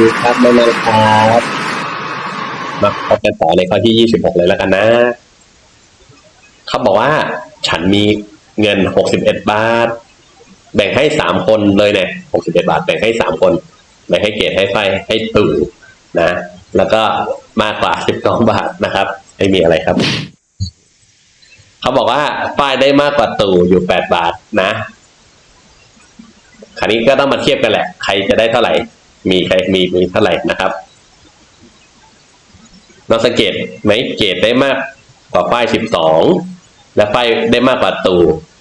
ดีครับน้องๆครับมาพบกันต่อในข้อที่ยี่สิบหกเลยแล้วกันนะเขาบอกว่า ฉันมีเงินหกสิบเอ็ดบาท แบ่งให้สามคนเลยเนี่ยหกสิบเอ็ดบาท แบ่งให้สามคนแบ่งให้เกดให้ไฟให้ตู่นะ แล้วก็มากกว่าสิบสองบาทนะครับไม่มีอะไรครับเขาบอกว่าฝ้ายได้มากกว่าตู่อยู่แปดบาทนะคราวนี้ก็ต้องมาเทียบกันแหละ ใครจะได้เท่าไหร่ มีใครมีมีเท่าไหร่นะครับ เราสังเกตไหมเกรดได้มากกว่าฝ้ายสิบสองและฝ้ายได้มากกว่าตู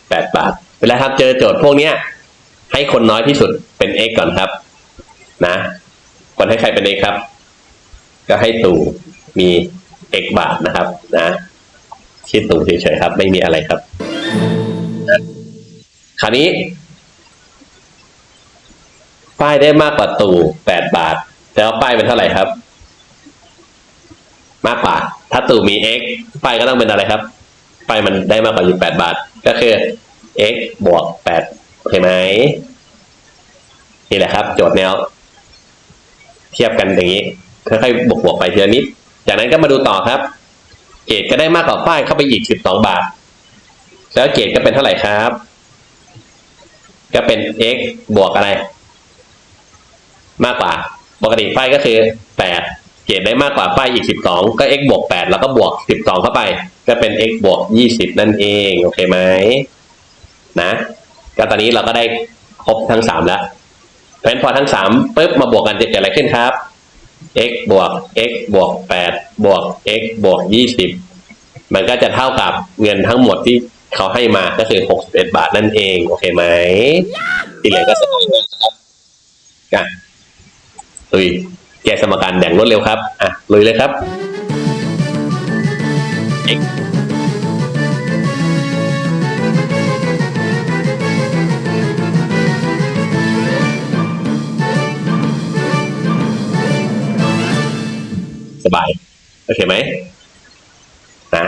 แปดบาท เวลาครับเจอโจทย์พวกเนี้ย ให้คนน้อยที่สุดเป็น x ก่อนครับ นะคนให้ใครเป็น x ครับ ก็ให้ตู่มี x บาทนะครับ นะชื่อตู่เฉยๆครับ ไม่มีอะไรครับ คราวนี้ ป้ายได้มากกว่าตู่แปดบาท แต่ว่าป้ายเป็นเท่าไหร่ครับ มากกว่า ถ้าตู่มี x ป้ายก็ต้องเป็นอะไรครับ ป้ายมันได้มากกว่าอยู่แปดบาท ก็คือ x บวกแปดโอเคไหมนี่แหละครับ โจทย์แนว เทียบกันอย่างนี้ค่อยๆบวกบวกไปทีละนิด จากนั้นก็มาดูต่อครับ เกรดก็ได้มากกว่าป้ายเข้าไปอีกสิบสองบาท แล้วเกรดก็เป็นเท่าไหร่ครับ ก็เป็น x บวกอะไร มากกว่าปกติไฟก็คือแปดเกรดได้มากกว่าไฟอีกสิบสองก็ x บวกแปดแล้วก็บวกสิบสองเข้าไป ก็เป็น x บวกยี่สิบนั่นเองโอเคไหมนะก็ตอนนี้เราก็ได้ครบทั้งสามแล้วเพราะฉะนั้นพอทั้งสามปุ๊บมาบวกกันจะเกิดอะไรขึ้นครับ x บวก x บวกแปดบวก x บวกยี่สิบมันก็จะเท่ากับเงินทั้งหมดที่เขาให้มาก็คือหกสิบเอ็ดบาทนั่นเอง โอเคไหมที่เหลือก็สบายมาครับ ลุยแกะสมการแบ่งรวดเร็วครับ อะลุยเลยครับ x สบาย โอเคไหมนะ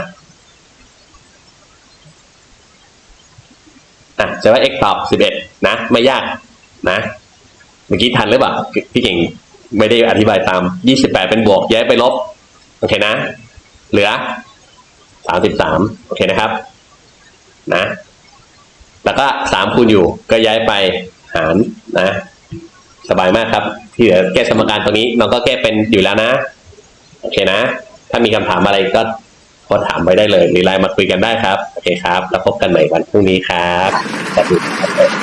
อะจะว่า x ตอบสิบเอ็ดนะ ไม่ยากนะ เมื่อกี้ทันหรือเปล่าพี่เก่ง ไม่ได้อธิบายตามยี่สิบแปดเป็นบวกย้ายไปลบ โอเคนะ เหลือสามสิบสามโอเคนะครับ นะ แล้วก็สามคูณอยู่ก็ย้ายไปหารนะ สบายมากครับ ที่เหลือแก้สมการตรงนี้น้องก็แก้เป็นอยู่แล้วนะ โอเคนะ ถ้ามีคำถามอะไรก็โพสต์ถามไว้ได้เลยหรือไลน์มาคุยกันได้ครับ โอเคครับ แล้วพบกันใหม่วันพรุ่งนี้ครับสวัสดีครับ